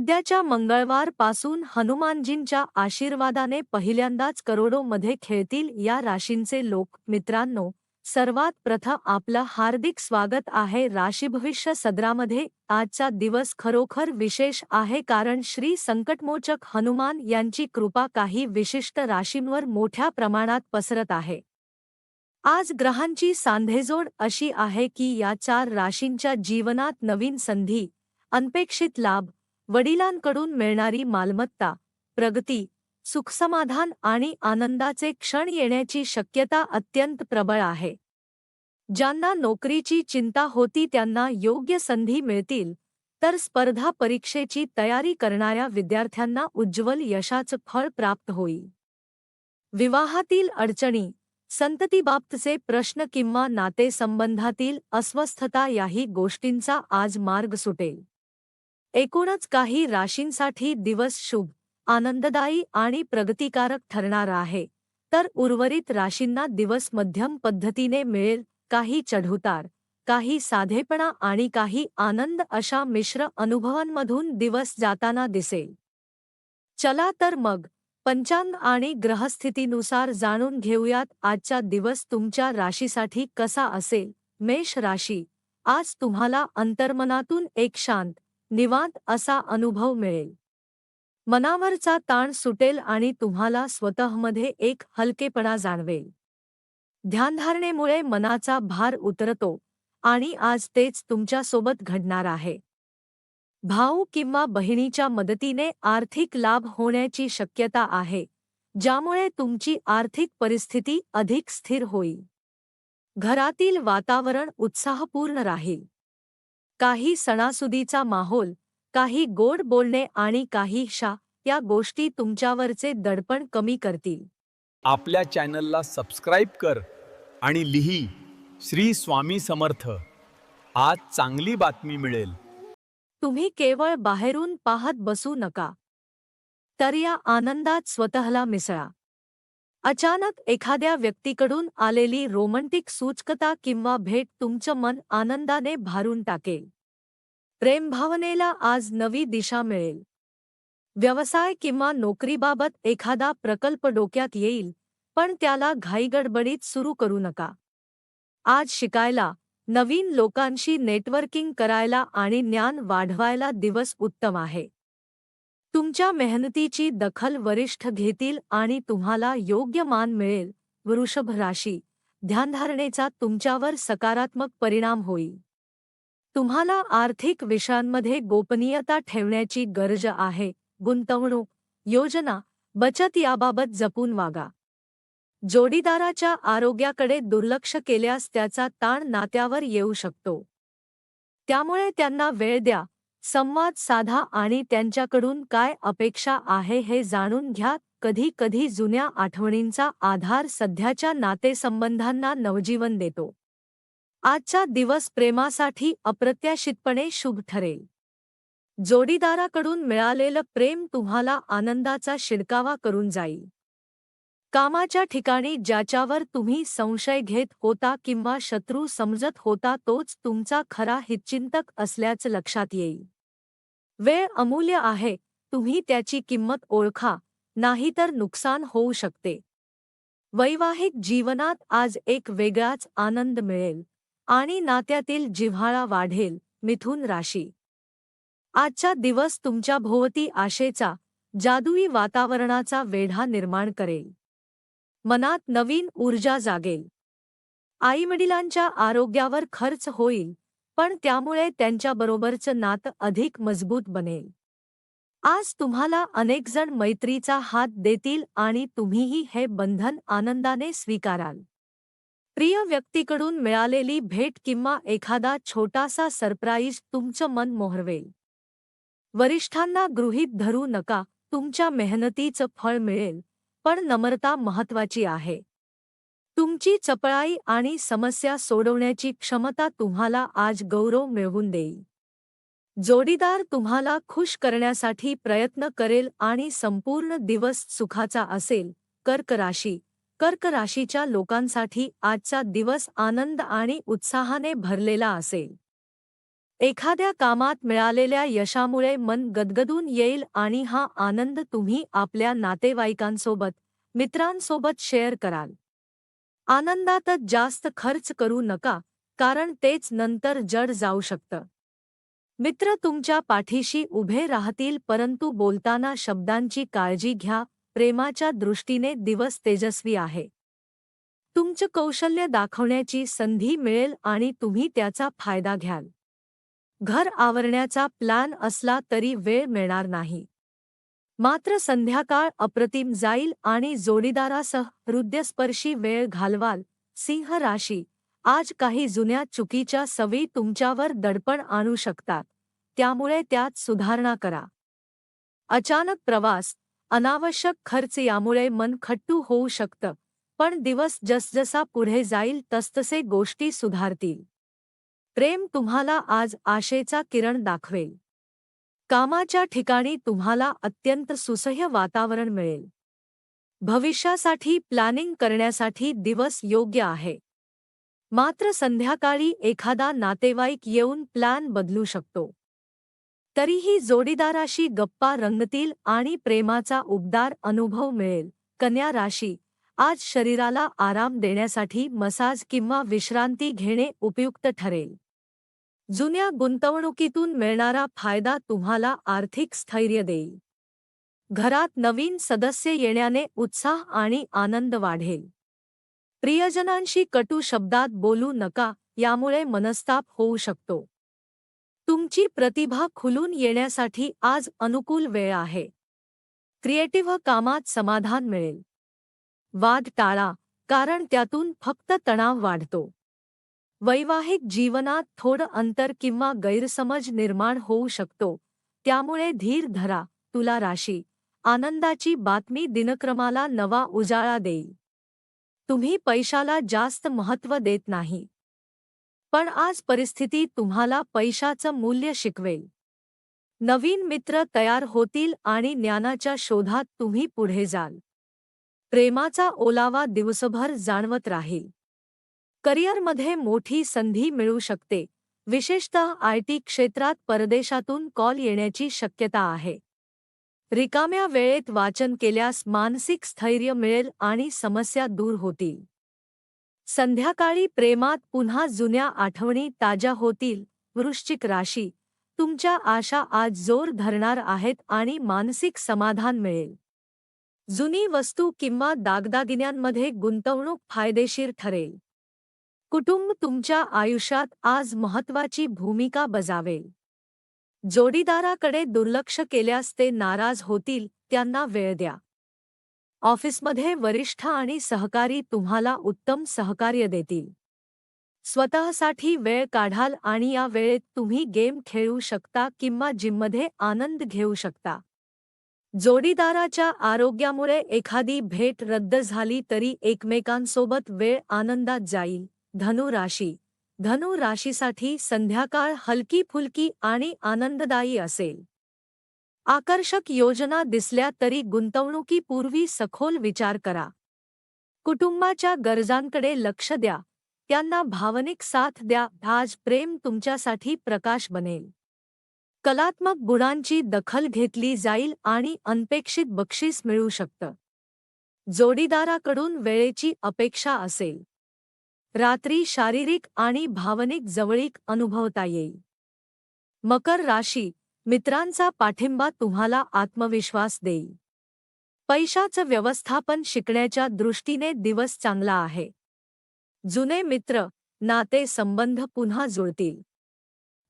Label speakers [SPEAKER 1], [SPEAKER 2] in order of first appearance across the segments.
[SPEAKER 1] उद्याच्या मंगळवारपासून हनुमानजींच्या आशीर्वादाने पहिल्यांदाच करोडोमध्ये खेळतील या राशींचे लोक. मित्रांनो सर्वात प्रथम आपलं हार्दिक स्वागत आहे. राशीभविष्य सदरामध्ये आजचा दिवस खरोखर विशेष आहे कारण श्री संकटमोचक हनुमान यांची कृपा काही विशिष्ट राशींवर मोठ्या प्रमाणात पसरत आहे. आज ग्रहांची सांधेजोड अशी आहे की या चार राशींच्या जीवनात नवीन संधी अनपेक्षित लाभ वडिलांकडून मिळणारी मालमत्ता प्रगती सुखसमाधान आणि आनंदाचे क्षण येण्याची शक्यता अत्यंत प्रबळ आहे. ज्यांना नोकरीची चिंता होती त्यांना योग्य संधी मिळतील तर स्पर्धा परीक्षेची तयारी करणाऱ्या विद्यार्थ्यांना उज्ज्वल यशाचं फळ प्राप्त होईल. विवाहातील अडचणी संततीबाबतचे प्रश्न किंवा नातेसंबंधातील अस्वस्थता याही गोष्टींचा आज मार्ग सुटेल. एकूणच काही राशींसाठी दिवस शुभ आनंददायी आणि प्रगतिकारक ठरणार आहे. तर उर्वरित राशींना दिवस मध्यम पद्धतीने मिळेल काही चढउतार काही साधेपणा आणि काही आनंद अशा मिश्र अनुभवांमधून दिवस जाताना दिसेल. चला तर मग पंचांग आणि ग्रहस्थितीनुसार जाणून घेऊयात आजचा दिवस तुमच्या राशीसाठी कसा असेल मेष राशी. आज तुम्हाला अंतर्मनातून एक शांत निवांत असा अनुभव मिळेल. मनावरचा ताण सुटेल आणि तुम्हाला स्वतःमध्ये एक हलकेपणा जाणवेल. ध्यानधारणेमुळे मनाचा भार उतरतो आणि आज तेच तुमच्यासोबत घडणार आहे. भाऊ किंवा बहिणीच्या मदतीने आर्थिक लाभ होण्याची शक्यता आहे ज्यामुळे तुमची आर्थिक परिस्थिती अधिक स्थिर होईल. घरातील वातावरण उत्साहपूर्ण राहील. काही सणासुदीचा माहोल काही गोड बोलणे आणि काही शा या गोष्टी तुमच्यावरचे दडपण कमी करतील.
[SPEAKER 2] आपल्या चॅनलला सबस्क्राईब कर आणि लिही श्री स्वामी समर्थ. आज चांगली बातमी मिळेल.
[SPEAKER 1] तुम्ही केवळ बाहेरून पाहत बसू नका. तर या आनंदात स्वतःला मिसळा. अचानक एखाद्या व्यक्तीकडून आलेली रोमंटिक सूचकता किंवा भेट तुमचं मन आनंदाने भारून टाकेल. प्रेमभावनेला आज नवी दिशा मिळेल. व्यवसाय किंवा नोकरीबाबत एखादा प्रकल्प डोक्यात येईल पण त्याला घाईगडबडीत सुरू करू नका. आज शिकायला नवीन लोकांशी नेटवर्किंग करायला आणि ज्ञान वाढवायला दिवस उत्तम आहे. तुमच्या मेहनतीची दखल वरिष्ठ घेतील आणि तुम्हाला योग्य मान मिळेल. वृषभ राशी. ध्यानधारणेचा तुमच्यावर सकारात्मक परिणाम होईल. तुम्हाला आर्थिक विषयांमध्ये गोपनीयता ठेवण्याची गरज आहे. गुंतवणूक. योजना. बचत याबाबत जपून वागा. जोडीदाराच्या आरोग्याकडे दुर्लक्ष केल्यास त्याचा ताण नात्यावर येऊ शकतो. त्यामुळे त्यांना वेळ द्या. संवाद साधा आणि त्यांच्याकडून काय अपेक्षा आहे हे जाणून घ्या. कधी कधी जुन्या आठवणींचा आधार सध्याच्या नातेसंबंधांना नवजीवन देतो. आजचा दिवस प्रेमासाठी अप्रत्याशितपणे शुभ ठरेल. जोडीदाराकडून मिळालेलं प्रेम तुम्हाला आनंदाचा शिडकावा करून जाईल. कामाच्या ठिकाणी ज्याच्यावर तुम्ही संशय घेत होता किंवा शत्रू समजत होता तोच तुमचा खरा हितचिंतक असल्याचं लक्षात येईल. वेळ अमूल्य आहे तुम्ही त्याची किंमत ओळखा नाहीतर नुकसान होऊ शकते. वैवाहिक जीवनात आज एक वेगळाच आनंद मिळेल आणि नात्यातील जिव्हाळा वाढेल मिथुन राशी. आजचा दिवस तुमच्या भोवती आशेचा जादुई वातावरणाचा वेढा निर्माण करेल. मनात नवीन ऊर्जा जागेल. आईवडिलांच्या आरोग्यावर खर्च होईल पण त्यामुळे त्यांच्याबरोबरचं नातं अधिक मजबूत बनेल. आज तुम्हाला अनेकजण मैत्रीचा हात देतील आणि तुम्हीही हे बंधन आनंदाने स्वीकाराल. प्रिय व्यक्तीकडून मिळालेली भेट किंवा एखादा छोटासा सरप्राईज तुमचं मन मोहरवेल. वरिष्ठांना गृहीत धरू नका तुमच्या मेहनतीचं फळ मिळेल पण नम्रता महत्वाची आहे. तुमची चपळाई आणि समस्या सोडवण्याची क्षमता तुम्हाला आज गौरव मिळवून देईल. जोडीदार तुम्हाला खुश करण्यासाठी प्रयत्न करेल आणि संपूर्ण दिवस सुखाचा असेल. कर्क राशी. कर्क राशीच्या लोकांसाठी आजचा दिवस आनंद आणि उत्साहाने भरलेला असेल. एखाद्या कामात मिळालेल्या यशामुळे मन गदगदून येईल आणि हा आनंद तुम्ही आपल्या नातेवाईकांसोबत मित्रांसोबत शेअर कराल. आनंदातच जास्त खर्च करू नका कारण तेच नंतर जड जाऊ शकतं. मित्र तुमच्या पाठीशी उभे राहतील परंतु बोलताना शब्दांची काळजी घ्या प्रेमाच्या दृष्टीने दिवस तेजस्वी आहे. तुमचं कौशल्य दाखवण्याची संधी मिळेल आणि तुम्ही त्याचा फायदा घ्याल. घर आवरण्याचा प्लॅन असला तरी वेळ मिळणार नाही. मात्र संध्याकाळ अप्रतिम जाईल आणि जोडीदारासह हृदयस्पर्शी वेळ घालवाल. सिंह राशी आज काही जुन्या चुकीच्या सवयी तुमच्यावर दडपण आणू शकतात. त्यामुळे त्यात सुधारणा करा. अचानक प्रवास अनावश्यक खर्च यामुळे मन खट्टू होऊ शकतं पण दिवस जसजसा पुढे जाईल तसतसे गोष्टी सुधारतील. प्रेम तुम्हाला आज आशेचा किरण दाखवेल. कामाच्या ठिकाणी तुम्हाला अत्यंत सुसह्य वातावरण मिळेल. भविष्यासाठी प्लॅनिंग करण्यासाठी दिवस योग्य आहे. मात्र संध्याकाळी एखादा नातेवाईक येऊन प्लॅन बदलू शकतो. तरीही जोडीदाराशी गप्पा रंगतील आणि प्रेमाचा उबदार अनुभव मिळेल. कन्या राशी आज शरीराला आराम देण्यासाठी मसाज किंवा विश्रांती घेणे उपयुक्त ठरेल. जुन्या गुंतवणुकीतून मिळणारा फायदा तुम्हाला आर्थिक स्थैर्य देईल. घरात नवीन सदस्य येण्याने उत्साह आणि आनंद वाढेल. प्रियजनांशी कटू शब्दात बोलू नका यामुळे मनस्ताप होऊ शकतो. तुमची प्रतिभा खुलून येण्यासाठी आज अनुकूल वेळ आहे. क्रिएटिव्ह कामात समाधान मिळेल. वाद टाळा कारण त्यातून फक्त तणाव वाढतो. वैवाहिक जीवनात थोडं अंतर किंवा गैरसमज निर्माण होऊ शकतो. त्यामुळे धीर धरा तुला राशी. आनंदाची बातमी दिनक्रमाला नवा उजाळा देईल. तुम्ही पैशाला जास्त महत्त्व देत नाही. पण आज परिस्थिती तुम्हाला पैशाचं मूल्य शिकवेल. नवीन मित्र तयार होतील आणि ज्ञानाच्या शोधात तुम्ही पुढे जाल. प्रेमाचा ओलावा दिवसभर जाणवत राहील. करिअरमध्ये मोठी संधी मिळू शकते. विशेषतः आय टी क्षेत्रात परदेशातून कॉल येण्याची शक्यता आहे. रिकाम्या वेळेत वाचन केल्यास मानसिक स्थैर्य मिळेल आणि समस्या दूर होतील. संध्याकाळी प्रेमात पुन्हा जुन्या आठवणी ताज्या होतील. वृश्चिक राशी. तुमच्या आशा आज जोर धरणार आहेत आणि मानसिक समाधान मिळेल. जुनी वस्तू किंवा दागदागिन्यांमध्ये गुंतवणूक फायदेशीर ठरेल. कुटुंब तुमच्या आयुष्यात आज महत्वाची भूमिका बजावेल. जोडीदाराकडे दुर्लक्ष केल्यास ते नाराज होतील त्यांना वेळ द्या. ऑफिसमध्ये वरिष्ठ आणि सहकारी तुम्हाला उत्तम सहकार्य देतील. स्वतःसाठी वेळ काढाल आणि या वेळेत तुम्ही गेम खेळू शकता किंवा जिममध्ये आनंद घेऊ शकता. जोडीदाराच्या आरोग्यामुळे एखादी भेट रद्द झाली तरी एकमेकांसोबत वेळ आनंदात जाईल. धनु राशी. धनु राशीसाठी संध्याकाळ हलकी फुलकी आणि आनंददायी असेल. आकर्षक योजना दिसल्या तरी गुंतवणुकीपूर्वी सखोल विचार करा. कुटुंबाच्या गरजांकडे लक्ष द्या. त्यांना भावनिक साथ द्या. आज प्रेम तुमच्यासाठी प्रकाश बनेल. कलात्मक गुणांची दखल घेतली जाईल आणि अनपेक्षित बक्षीस मिळू शकतं. जोडीदाराकडून वेळेची अपेक्षा असेल. रात्री शारीरिक आणि भावनिक जवळीक अनुभवता येईल. मकर राशी मित्रांचा पाठिंबा तुम्हाला आत्मविश्वास देईल. पैशाचं व्यवस्थापन शिकण्याच्या दृष्टीने दिवस चांगला आहे. जुने मित्र नाते संबंध पुन्हा जुळतील.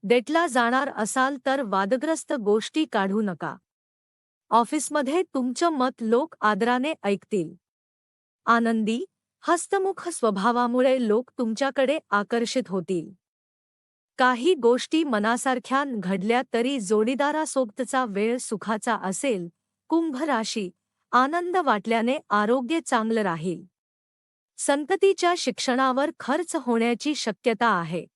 [SPEAKER 1] डेटला जाणार असाल तर वादग्रस्त गोष्टी काढू नका. ऑफिसमध्ये तुमचं मत लोक आदराने ऐकतील. आनंदी हस्तमुख स्वभावामुळे लोक तुमच्याकडे आकर्षित होतील. काही गोष्टी मनासारख्या घडल्या तरी जोडीदारासोबतचा वेळ सुखाचा असेल कुंभ राशी आनंद वाटल्याने आरोग्य चांगलं राहील. संततीच्या शिक्षणावर खर्च होण्याची शक्यता आहे.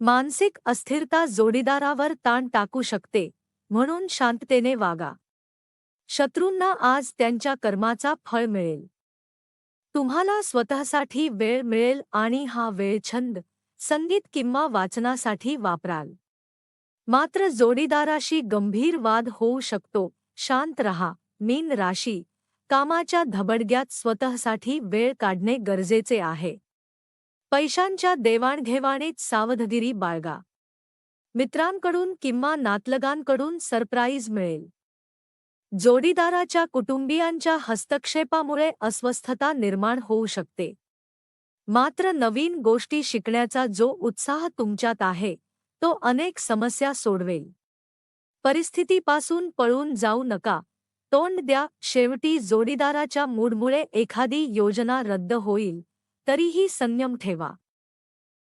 [SPEAKER 1] मानसिक अस्थिरता जोडीदारावर ताण टाकू शकते म्हणून शांततेने वागा. शत्रूंना आज त्यांच्या कर्माचा फळ मिळेल. तुम्हाला स्वतःसाठी वेळ मिळेल आणि हा वेळ छंद संगीत किंवा वाचनासाठी वापराल. मात्र जोडीदाराशी गंभीर वाद होऊ शकतो. शांत रहा मीन राशी. कामाच्या धबडग्यात स्वतःसाठी वेळ काढणे गरजेचे आहे. पैशांच्या देवाणघेवाणीत सावधगिरी बाळगा. मित्रांकडून किंवा नातलगांकडून सरप्राईज मिळेल. जोडीदाराच्या कुटुंबियांच्या हस्तक्षेपामुळे अस्वस्थता निर्माण होऊ शकते. मात्र नवीन गोष्टी शिकण्याचा जो उत्साह तुमच्यात आहे तो अनेक समस्या सोडवेल. परिस्थितीपासून पळून जाऊ नका. तोंड द्या. शेवटी जोडीदाराच्या मूडमुळे एखादी योजना रद्द होईल तरीही संयम ठेवा.